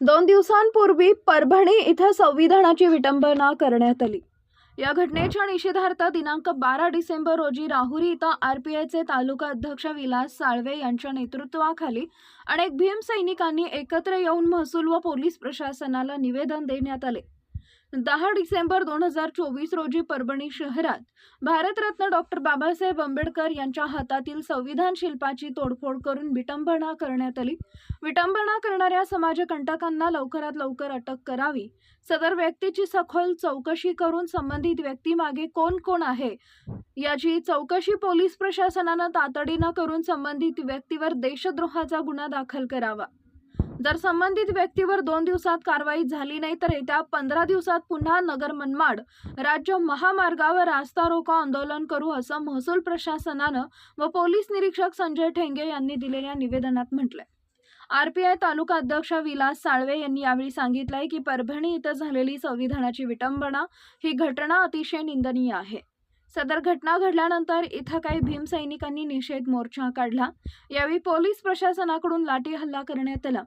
दोन दिवसांपूर्वी परभणी इथं संविधानाची विटंबना करण्यात आली. या घटनेच्या निषेधार्थ दिनांक बारा डिसेंबर रोजी राहुरी इथं आयचे तालुका अध्यक्ष विलास साळवे यांच्या नेतृत्वाखाली अनेक भीम सैनिकांनी एकत्र येऊन महसूल व पोलीस प्रशासनाला निवेदन देण्यात आले. दहा डिसेंबर दोन हजार चोवीस रोजी परभणी शहरात भारतरत्न डॉक्टर बाबासाहेब आंबेडकर यांच्या हातातील संविधान शिल्पाची तोडफोड करून विटंबना करण्यात आली. विटंबना करणाऱ्या समाजकंटकांना लवकरात लवकर अटक करावी. सदर व्यक्तीची सखोल चौकशी करून संबंधित व्यक्तीमागे कोण कोण आहे याची चौकशी पोलीस प्रशासनानं तातडीनं करून संबंधित व्यक्तीवर देशद्रोहाचा गुन्हा दाखल करावा. जर संबंधित व्यक्तीवर दोन दिवसात कारवाई झाली नाही तर येत्या पंधरा दिवसात पुन्हा नगर मनमाड राज्य महामार्गावर रास्ता रोको आंदोलन करू असं महसूल प्रशासनानं व पोलीस निरीक्षक संजय ठेंगे यांनी दिलेल्या निवेदनात म्हटलंय. आरपीआय तालुका अध्यक्ष विलास साळवे यांनी यावेळी सांगितलंय की परभणी इथं झालेली संविधानाची विटंबना ही घटना अतिशय निंदनीय आहे. सदर घटना घडल्यानंतर इथं काही भीम सैनिकांनी निषेध मोर्चा काढला. यावेळी पोलीस प्रशासनाकडून लाठी हल्ला करण्यात आला.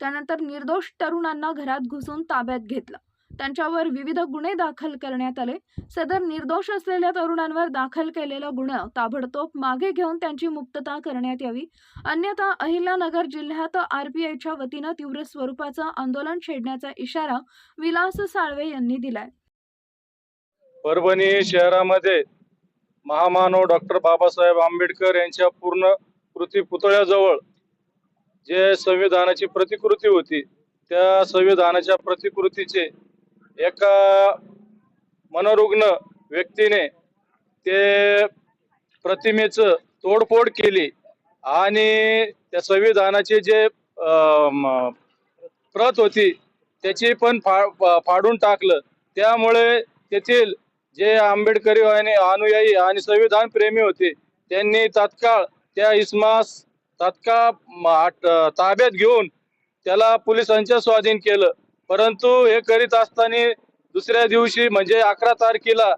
त्यानंतर निर्दोष तरुणांना घरात घुसून ताब्यात घेतलं. त्यांच्यावर विविध गुन्हे दाखल करण्यात आले. सदर निर्दोष असलेल्या तरुणांवर दाखल केलेला गुन्हा ताबडतोब मागे घेऊन त्यांची मुक्तता करण्यात यावी. अन्यथा अहिल्यानगर जिल्ह्यात आरपीआयच्या वतीनं तीव्र स्वरूपाचं आंदोलन छेडण्याचा इशारा विलास साळवे यांनी दिलाय. परभणी शहरामध्ये महामानव डॉक्टर बाबासाहेब आंबेडकर यांच्या पूर्ण कृती पुतळ्याजवळ जे संविधानाची प्रतिकृती होती त्या संविधानाच्या प्रतिकृतीचे एका मनोरुग्ण व्यक्तीने ते प्रतिमेचं तोडफोड केली आणि त्या संविधानाचे जे म, प्रत होती त्याची पण फा फा- फाडून टाकलं. त्यामुळे तेथील जे आंबेडकरी आणि अनुयायी आणि संविधान प्रेमी होते त्यांनी तात्काळ त्या इस्मास तात्काळ ताब्यात घेऊन त्याला पोलिसांच्या स्वाधीन केलं. परंतु हे करीत असताना दुसऱ्या दिवशी म्हणजे अकरा तारखेला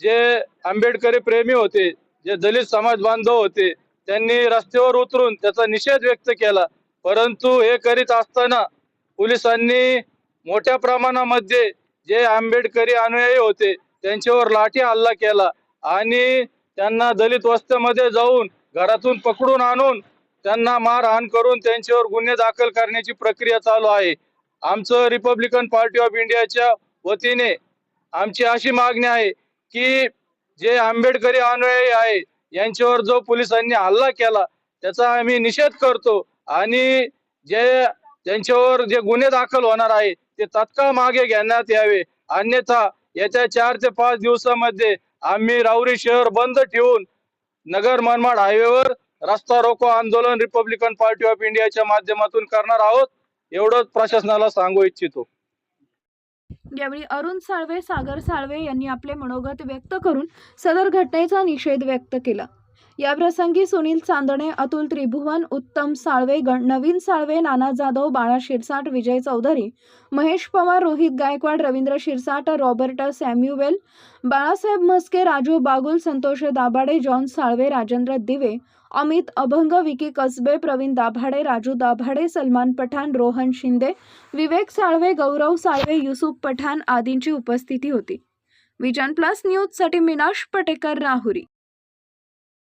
जे आंबेडकरी प्रेमी होते जे दलित समाज बांधव होते त्यांनी रस्त्यावर उतरून त्याचा निषेध व्यक्त केला. परंतु हे करीत असताना पोलिसांनी मोठ्या प्रमाणामध्ये जे आंबेडकरी अनुयायी होते त्यांच्यावर लाठी हल्ला केला आणि त्यांना दलित वस्त्यामध्ये जाऊन घरातून पकडून आणून त्यांना मारहाण करून त्यांच्यावर गुन्हे दाखल करण्याची प्रक्रिया चालू आहे. आमचं रिपब्लिकन पार्टी ऑफ इंडियाच्या वतीने आमची अशी मागणी आहे की जे आंबेडकरी अनुयायी आहे यांच्यावर जो पोलिसांनी हल्ला केला त्याचा आम्ही निषेध करतो आणि जे त्यांच्यावर जे गुन्हे दाखल होणार आहे ते तत्काळ मागे घेण्यात यावे. अन्यथा येत्या चार ते पाच दिवसामध्ये आम्ही राऊरी शहर बंद ठेवून नगर मनमाड हायवेवर रस्ता रोको आंदोलन रिपब्लिकन पार्टी ऑफ इंडियाच्या माध्यमातून करणार आहोत एवढंच प्रशासनाला सांगू इच्छितो. यावेळी अरुण साळवे सागर साळवे यांनी आपले मनोगत व्यक्त करून सदर घटनेचा निषेध व्यक्त केला. याप्रसंगी सुनील चांदणे अतुल त्रिभुवन उत्तम साळवे गण नवीन Salve Nana Jadhav Bala Shirsat Vijay Chaudhari Mahesh Pawar Rohit Gaikwad Ravindra Shirsat Robert Samuel Balasaheb Mhaske Raju Bagul Santosh Dabhade John Salve Rajendra Dive Amit Abhang Vicky Kasbe Pravin Dabhade Raju Dabhade Salman Pathan Rohan Shinde Vivek Salve Gaurav Salve Yusuf Pathan आदींची उपस्थिती होती. Vision plus न्यूजसाठी मिनाश पटेकर राहुरी.